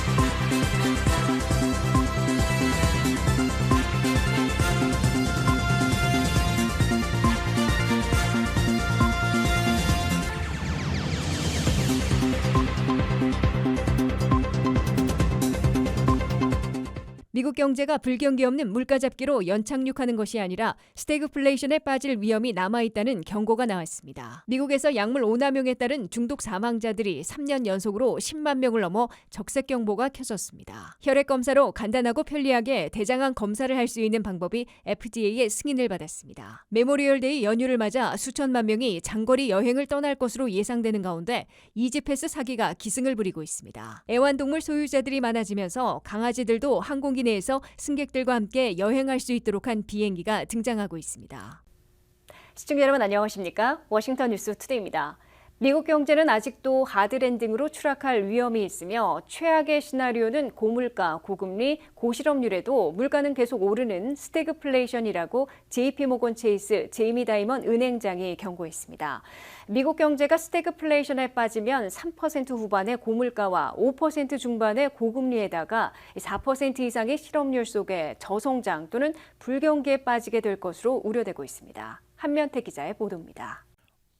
Thank you. 미국 경제가 불경기 없는 물가 잡기로 연착륙하는 것이 아니라 스태그플레이션에 빠질 위험이 남아 있다는 경고가 나왔습니다. 미국에서 약물 오남용에 따른 중독 사망자들이 3년 연속으로 10만 명을 넘어 적색 경보가 켜졌습니다. 혈액 검사로 간단하고 편리하게 대장암 검사를 할 수 있는 방법이 FDA의 승인을 받았습니다. 메모리얼데이 연휴를 맞아 수천만 명이 장거리 여행을 떠날 것으로 예상되는 가운데 이지패스 사기가 기승을 부리고 있습니다. 애완동물 소유자들이 많아지면서 강아지들도 항공기 내에서 승객들과 함께 여행할 수 있도록 한 비행기가 등장하고 있습니다. 시청자 여러분 안녕하십니까? 워싱턴 뉴스 투데이입니다. 미국 경제는 아직도 하드랜딩으로 추락할 위험이 있으며 최악의 시나리오는 고물가, 고금리, 고실업률에도 물가는 계속 오르는 스태그플레이션이라고 JP모건 체이스 제이미 다이먼 은행장이 경고했습니다. 미국 경제가 스태그플레이션에 빠지면 3% 후반의 고물가와 5% 중반의 고금리에다가 4% 이상의 실업률 속에 저성장 또는 불경기에 빠지게 될 것으로 우려되고 있습니다. 한면태 기자의 보도입니다.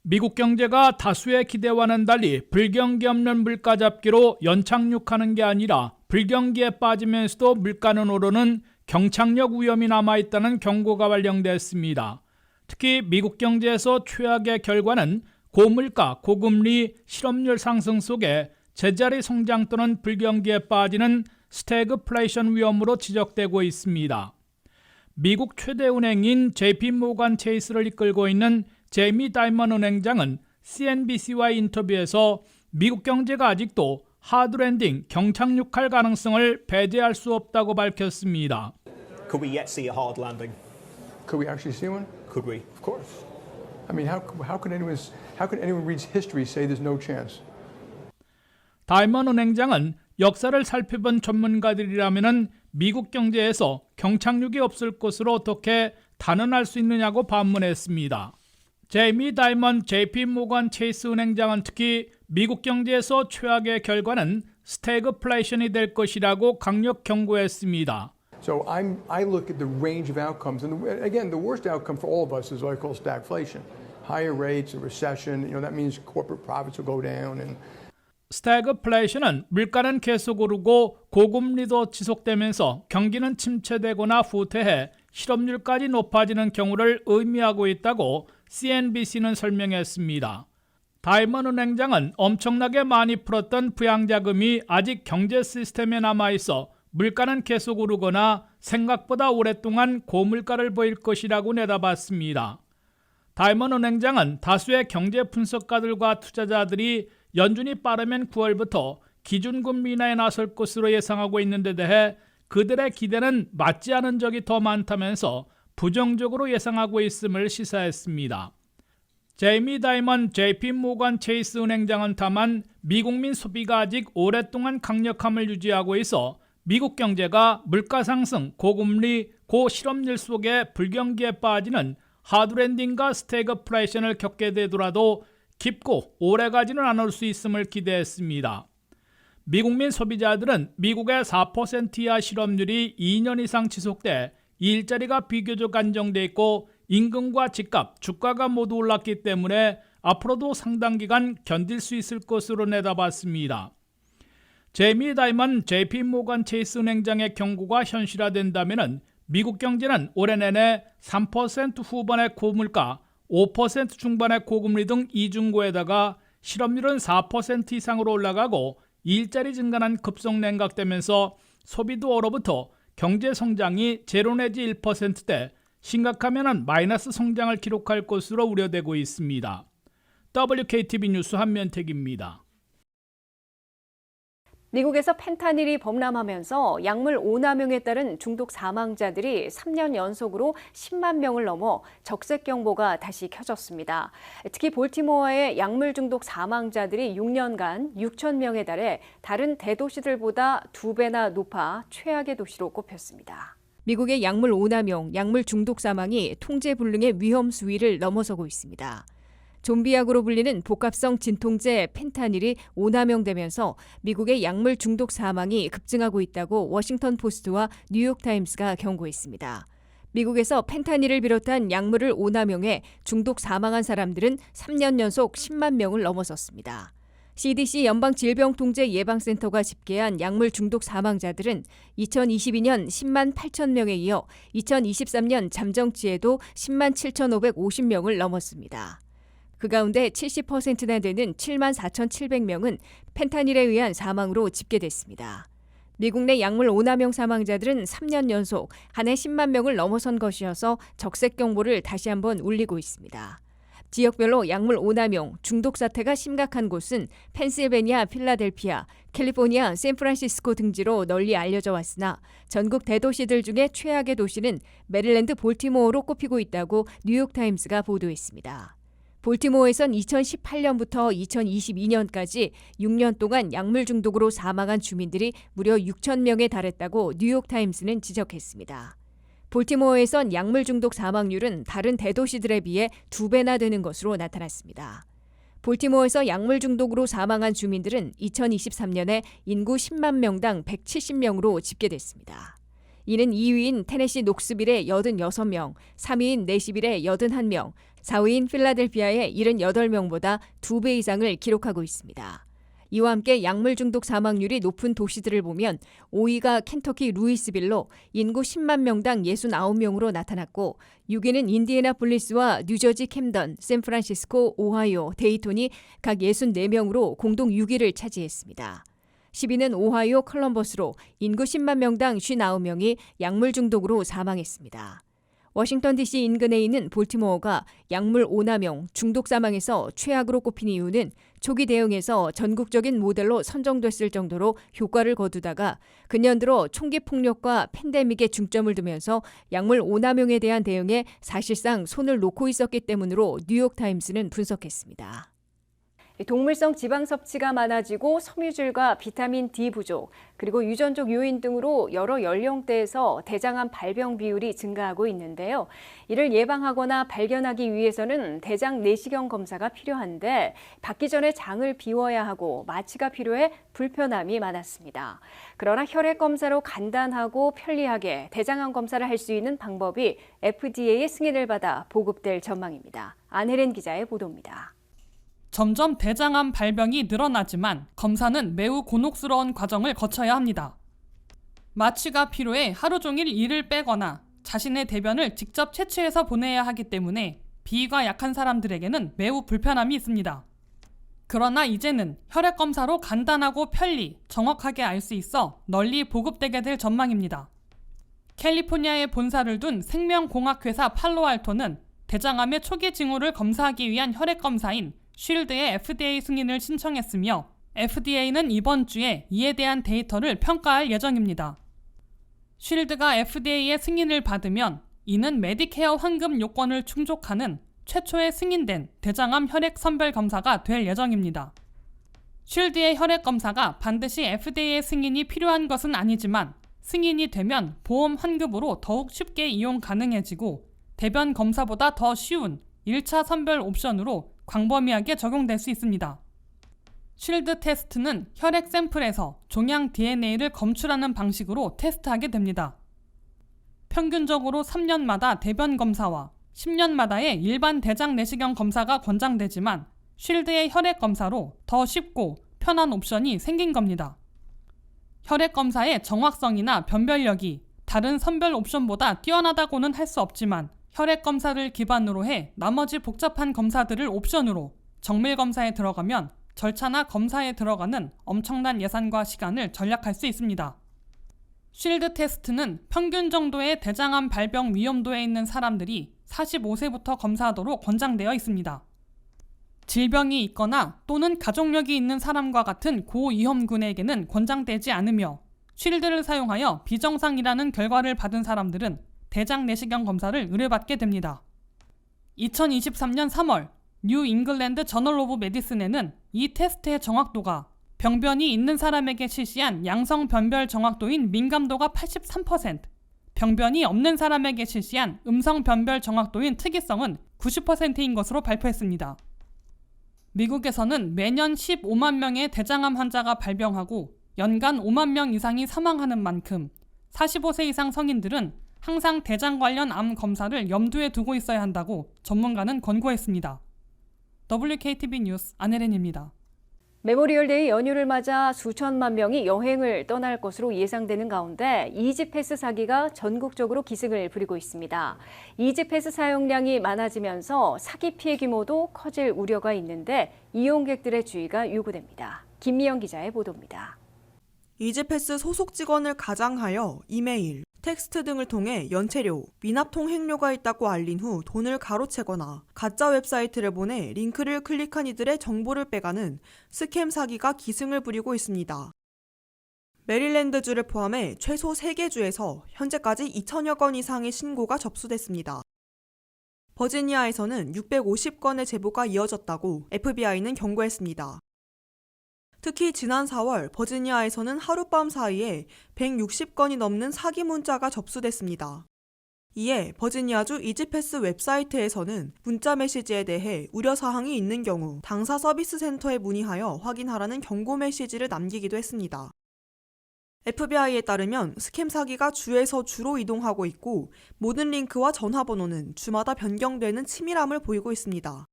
미국 경제가 다수의 기대와는 달리 불경기 없는 물가 잡기로 연착륙하는 게 아니라 불경기에 빠지면서도 물가는 오르는 경착력 위험이 남아 있다는 경고가 발령됐습니다. 특히 미국 경제에서 최악의 결과는 고물가, 고금리, 실업률 상승 속에 제자리 성장 또는 불경기에 빠지는 스태그플레이션 위험으로 지적되고 있습니다. 미국 최대 은행인 JP 모간 체이스를 이끌고 있는 제이미 다이먼 은행장은 CNBC와의 인터뷰에서 미국 경제가 아직도 하드랜딩 경착륙할 가능성을 배제할 수 없다고 밝혔습니다. Could we yet see a hard landing? Could we actually see one? Could we? Of course. I mean, how, how could anyone how could anyone read history say there's no chance? 다이먼 은행장은 역사를 살펴본 전문가들이라면 미국 경제에서 경착륙이 없을 것으로 어떻게 단언할 수 있느냐고 반문했습니다. 제이미 다이먼 JP 모건 체이스 은행장은 특히 미국 경제에서 최악의 결과는 스태그플레이션이 될 것이라고 강력 경고했습니다. So I'm I look at the range of outcomes, and the, again, the worst outcome for all of us is what I call stagflation, higher rates, a recession. You know that means corporate profits will go down, and 스태그플레이션은 물가는 계속 오르고 고금리도 지속되면서 경기는 침체되거나 후퇴해 실업률까지 높아지는 경우를 의미하고 있다고 CNBC는 설명했습니다. 다이먼 은행장은 엄청나게 많이 풀었던 부양자금이 아직 경제 시스템에 남아있어 물가는 계속 오르거나 생각보다 오랫동안 고물가를 보일 것이라고 내다봤습니다. 다이먼 은행장은 다수의 경제 분석가들과 투자자들이 연준이 빠르면 9월부터 기준금리 인하에 나설 것으로 예상하고 있는 데 대해 그들의 기대는 맞지 않은 적이 더 많다면서 부정적으로 예상하고 있음을 시사했습니다. 제이미 다이먼 JP 모건 체이스 은행장은 다만 미국민 소비가 아직 오랫동안 강력함을 유지하고 있어 미국 경제가 물가 상승, 고금리, 고실업률 속에 불경기에 빠지는 하드랜딩과 스태그플레이션을 겪게 되더라도 깊고 오래가지는 않을 수 있음을 기대했습니다. 미국민 소비자들은 미국의 4% 이하 실업률이 2년 이상 지속돼 일자리가 비교적 안정돼 있고 임금과 집값, 주가가 모두 올랐기 때문에 앞으로도 상당 기간 견딜 수 있을 것으로 내다봤습니다. 제미 다이먼 JP 모건 체이스 은행장의 경고가 현실화된다면 미국 경제는 올해 내내 3% 후반의 고물가, 5% 중반의 고금리 등 이중고에다가 실업률은 4% 이상으로 올라가고 일자리 증가는 급속 냉각되면서 소비도 얼어붙어 경제 성장이 제로 내지 1%대 심각하면 마이너스 성장을 기록할 것으로 우려되고 있습니다. WKTV 뉴스 한면택입니다. 미국에서 펜타닐이 범람하면서 약물 오남용에 따른 중독 사망자들이 3년 연속으로 10만 명을 넘어 적색 경보가 다시 켜졌습니다. 특히 볼티모어의 약물 중독 사망자들이 6년간 6천 명에 달해 다른 대도시들보다 두 배나 높아 최악의 도시로 꼽혔습니다. 미국의 약물 오남용, 약물 중독 사망이 통제 불능의 위험 수위를 넘어서고 있습니다. 좀비약으로 불리는 복합성 진통제 펜타닐이 오남용되면서 미국의 약물 중독 사망이 급증하고 있다고 워싱턴 포스트와 뉴욕 타임스가 경고했습니다. 미국에서 펜타닐을 비롯한 약물을 오남용해 중독 사망한 사람들은 3년 연속 10만 명을 넘어섰습니다. CDC 연방질병통제예방센터가 집계한 약물 중독 사망자들은 2022년 10만 8천 명에 이어 2023년 잠정치에도 10만 7,550명을 넘었습니다. 그 가운데 70%나 되는 7만 4,700명은 펜타닐에 의한 사망으로 집계됐습니다. 미국 내 약물 오남용 사망자들은 3년 연속 한 해 10만 명을 넘어선 것이어서 적색 경보를 다시 한번 울리고 있습니다. 지역별로 약물 오남용, 중독 사태가 심각한 곳은 펜실베니아, 필라델피아, 캘리포니아, 샌프란시스코 등지로 널리 알려져 왔으나 전국 대도시들 중에 최악의 도시는 메릴랜드 볼티모어로 꼽히고 있다고 뉴욕타임스가 보도했습니다. 볼티모어에선 2018년부터 2022년까지 6년 동안 약물 중독으로 사망한 주민들이 무려 6천 명에 달했다고 뉴욕타임스는 지적했습니다. 볼티모어에선 약물 중독 사망률은 다른 대도시들에 비해 두 배나 되는 것으로 나타났습니다. 볼티모어에서 약물 중독으로 사망한 주민들은 2023년에 인구 10만 명당 170명으로 집계됐습니다. 이는 2위인 테네시 녹스빌의 86명, 3위인 내시빌의 81명, 4위인 필라델피아의 78명보다 2배 이상을 기록하고 있습니다. 이와 함께 약물 중독 사망률이 높은 도시들을 보면 5위가 켄터키 루이스빌로 인구 10만 명당 69명으로 나타났고 6위는 인디애나폴리스와 뉴저지 캠던, 샌프란시스코, 오하이오, 데이톤이 각 64명으로 공동 6위를 차지했습니다. 10위는 오하이오 컬럼버스로 인구 10만 명당 59명이 약물 중독으로 사망했습니다. 워싱턴 DC 인근에 있는 볼티모어가 약물 오남용, 중독 사망에서 최악으로 꼽힌 이유는 초기 대응에서 전국적인 모델로 선정됐을 정도로 효과를 거두다가 근년 들어 총기 폭력과 팬데믹에 중점을 두면서 약물 오남용에 대한 대응에 사실상 손을 놓고 있었기 때문으로 뉴욕타임스는 분석했습니다. 동물성 지방 섭취가 많아지고 섬유질과 비타민 D 부족, 그리고 유전적 요인 등으로 여러 연령대에서 대장암 발병 비율이 증가하고 있는데요. 이를 예방하거나 발견하기 위해서는 대장 내시경 검사가 필요한데 받기 전에 장을 비워야 하고 마취가 필요해 불편함이 많았습니다. 그러나 혈액 검사로 간단하고 편리하게 대장암 검사를 할 수 있는 방법이 FDA의 승인을 받아 보급될 전망입니다. 안혜린 기자의 보도입니다. 점점 대장암 발병이 늘어나지만 검사는 매우 곤혹스러운 과정을 거쳐야 합니다. 마취가 필요해 하루 종일 일을 빼거나 자신의 대변을 직접 채취해서 보내야 하기 때문에 비위가 약한 사람들에게는 매우 불편함이 있습니다. 그러나 이제는 혈액 검사로 간단하고 편리, 정확하게 알 수 있어 널리 보급되게 될 전망입니다. 캘리포니아에 본사를 둔 생명공학회사 팔로알토는 대장암의 초기 징후를 검사하기 위한 혈액 검사인 쉴드의 FDA 승인을 신청했으며 FDA는 이번 주에 이에 대한 데이터를 평가할 예정입니다. 쉴드가 FDA의 승인을 받으면 이는 메디케어 환급 요건을 충족하는 최초의 승인된 대장암 혈액 선별 검사가 될 예정입니다. 쉴드의 혈액 검사가 반드시 FDA의 승인이 필요한 것은 아니지만 승인이 되면 보험 환급으로 더욱 쉽게 이용 가능해지고 대변 검사보다 더 쉬운 1차 선별 옵션으로 광범위하게 적용될 수 있습니다. 쉴드 테스트는 혈액 샘플에서 종양 DNA를 검출하는 방식으로 테스트하게 됩니다. 평균적으로 3년마다 대변 검사와 10년마다의 일반 대장 내시경 검사가 권장되지만 쉴드의 혈액 검사로 더 쉽고 편한 옵션이 생긴 겁니다. 혈액 검사의 정확성이나 변별력이 다른 선별 옵션보다 뛰어나다고는 할 수 없지만 혈액 검사를 기반으로 해 나머지 복잡한 검사들을 옵션으로 정밀 검사에 들어가면 절차나 검사에 들어가는 엄청난 예산과 시간을 절약할 수 있습니다. 쉴드 테스트는 평균 정도의 대장암 발병 위험도에 있는 사람들이 45세부터 검사하도록 권장되어 있습니다. 질병이 있거나 또는 가족력이 있는 사람과 같은 고위험군에게는 권장되지 않으며 쉴드를 사용하여 비정상이라는 결과를 받은 사람들은 대장 내시경 검사를 의뢰받게 됩니다. 2023년 3월 뉴 잉글랜드 저널 오브 메디슨에는 이 테스트의 정확도가 병변이 있는 사람에게 실시한 양성 변별 정확도인 민감도가 83%, 병변이 없는 사람에게 실시한 음성 변별 정확도인 특이성은 90%인 것으로 발표했습니다. 미국에서는 매년 15만 명의 대장암 환자가 발병하고 연간 5만 명 이상이 사망하는 만큼 45세 이상 성인들은 항상 대장 관련 암 검사를 염두에 두고 있어야 한다고 전문가는 권고했습니다. WKTV 뉴스 안혜린입니다. 메모리얼데이 연휴를 맞아 수천만 명이 여행을 떠날 것으로 예상되는 가운데 이지패스 사기가 전국적으로 기승을 부리고 있습니다. 이지패스 사용량이 많아지면서 사기 피해 규모도 커질 우려가 있는데 이용객들의 주의가 요구됩니다. 김미영 기자의 보도입니다. 이지패스 소속 직원을 가장하여 이메일, 텍스트 등을 통해 연체료, 미납 통 행료가 있다고 알린 후 돈을 가로채거나 가짜 웹사이트를 보내 링크를 클릭한 이들의 정보를 빼가는 스캠 사기가 기승을 부리고 있습니다. 메릴랜드주를 포함해 최소 3개 주에서 현재까지 2천여 건 이상의 신고가 접수됐습니다. 버지니아에서는 650건의 제보가 이어졌다고 FBI는 경고했습니다. 특히 지난 4월 버지니아에서는 하룻밤 사이에 160건이 넘는 사기 문자가 접수됐습니다. 이에 버지니아주 이지패스 웹사이트에서는 문자 메시지에 대해 우려 사항이 있는 경우 당사 서비스 센터에 문의하여 확인하라는 경고 메시지를 남기기도 했습니다. FBI에 따르면 스캠 사기가 주에서 주로 이동하고 있고 모든 링크와 전화번호는 주마다 변경되는 치밀함을 보이고 있습니다.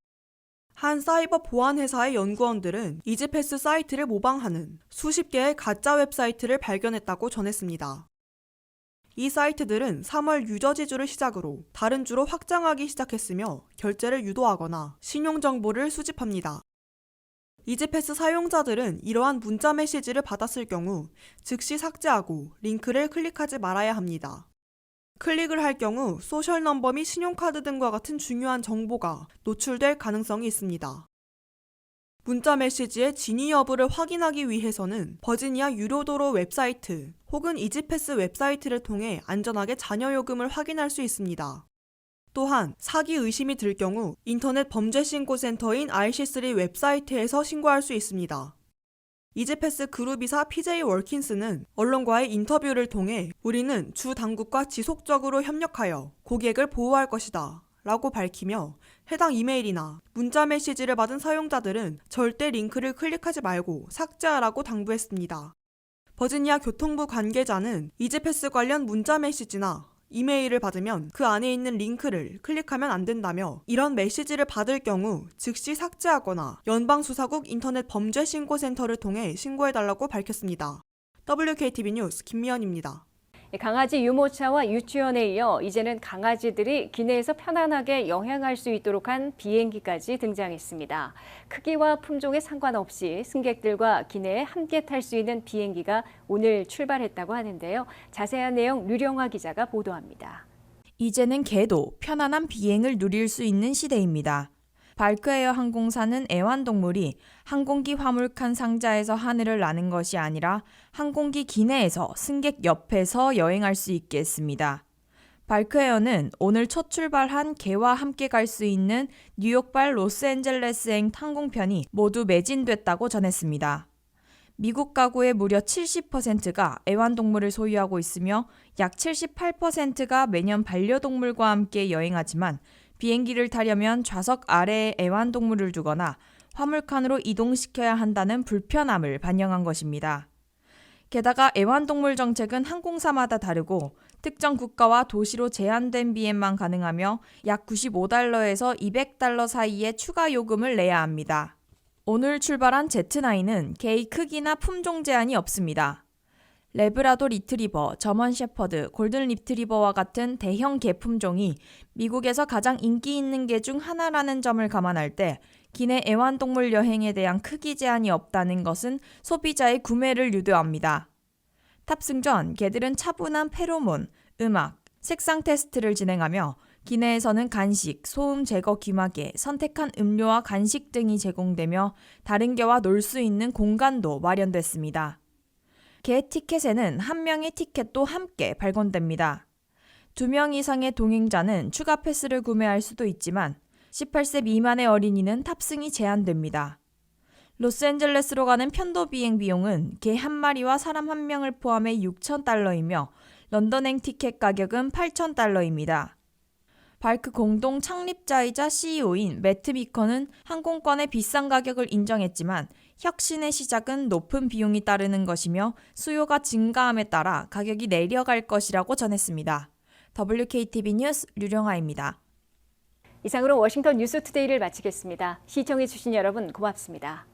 한 사이버 보안 회사의 연구원들은 이지패스 사이트를 모방하는 수십 개의 가짜 웹사이트를 발견했다고 전했습니다. 이 사이트들은 3월 유저지 주를 시작으로 다른 주로 확장하기 시작했으며 결제를 유도하거나 신용정보를 수집합니다. 이지패스 사용자들은 이러한 문자 메시지를 받았을 경우 즉시 삭제하고 링크를 클릭하지 말아야 합니다. 클릭을 할 경우 소셜 넘버 및 신용카드 등과 같은 중요한 정보가 노출될 가능성이 있습니다. 문자 메시지의 진위 여부를 확인하기 위해서는 버지니아 유료도로 웹사이트 혹은 이지패스 웹사이트를 통해 안전하게 잔여 요금을 확인할 수 있습니다. 또한 사기 의심이 들 경우 인터넷 범죄 신고 센터인 RC3 웹사이트에서 신고할 수 있습니다. 이지패스 그룹이사 PJ 월킨스는 언론과의 인터뷰를 통해 우리는 주 당국과 지속적으로 협력하여 고객을 보호할 것이다. 라고 밝히며 해당 이메일이나 문자 메시지를 받은 사용자들은 절대 링크를 클릭하지 말고 삭제하라고 당부했습니다. 버지니아 교통부 관계자는 이지패스 관련 문자 메시지나 이메일을 받으면 그 안에 있는 링크를 클릭하면 안 된다며 이런 메시지를 받을 경우 즉시 삭제하거나 연방수사국 인터넷 범죄 신고센터를 통해 신고해달라고 밝혔습니다. WKTV 뉴스 김미연입니다. 강아지 유모차와 유치원에 이어 이제는 강아지들이 기내에서 편안하게 여행할 수 있도록 한 비행기까지 등장했습니다. 크기와 품종에 상관없이 승객들과 기내에 함께 탈 수 있는 비행기가 오늘 출발했다고 하는데요. 자세한 내용 류령화 기자가 보도합니다. 이제는 개도 편안한 비행을 누릴 수 있는 시대입니다. 발크에어 항공사는 애완동물이 항공기 화물칸 상자에서 하늘을 나는 것이 아니라 항공기 기내에서 승객 옆에서 여행할 수 있게 했습니다. 발크에어는 오늘 첫 출발한 개와 함께 갈 수 있는 뉴욕발 로스앤젤레스행 항공편이 모두 매진됐다고 전했습니다. 미국 가구의 무려 70%가 애완동물을 소유하고 있으며 약 78%가 매년 반려동물과 함께 여행하지만 비행기를 타려면 좌석 아래에 애완동물을 두거나 화물칸으로 이동시켜야 한다는 불편함을 반영한 것입니다. 게다가 애완동물 정책은 항공사마다 다르고 특정 국가와 도시로 제한된 비행만 가능하며 약 95달러에서 200달러 사이의 추가 요금을 내야 합니다. 오늘 출발한 제트9은 개의 크기나 품종 제한이 없습니다. 레브라도 리트리버, 저먼 셰퍼드, 골든 리트리버와 같은 대형 개 품종이 미국에서 가장 인기 있는 개 중 하나라는 점을 감안할 때 기내 애완동물 여행에 대한 크기 제한이 없다는 것은 소비자의 구매를 유도합니다. 탑승 전 개들은 차분한 페로몬, 음악, 색상 테스트를 진행하며 기내에서는 간식, 소음 제거 귀마개, 선택한 음료와 간식 등이 제공되며 다른 개와 놀 수 있는 공간도 마련됐습니다. 개 티켓에는 한 명의 티켓도 함께 발권됩니다. 두 명 이상의 동행자는 추가 패스를 구매할 수도 있지만 18세 미만의 어린이는 탑승이 제한됩니다. 로스앤젤레스로 가는 편도 비행 비용은 개 한 마리와 사람 한 명을 포함해 6,000달러이며 런던행 티켓 가격은 8,000달러입니다. 발크 공동 창립자이자 CEO인 매트 비커는 항공권의 비싼 가격을 인정했지만 혁신의 시작은 높은 비용이 따르는 것이며 수요가 증가함에 따라 가격이 내려갈 것이라고 전했습니다. WKTV 뉴스 류령아입니다. 이상으로 워싱턴 뉴스 투데이를 마치겠습니다. 시청해주신 여러분 고맙습니다.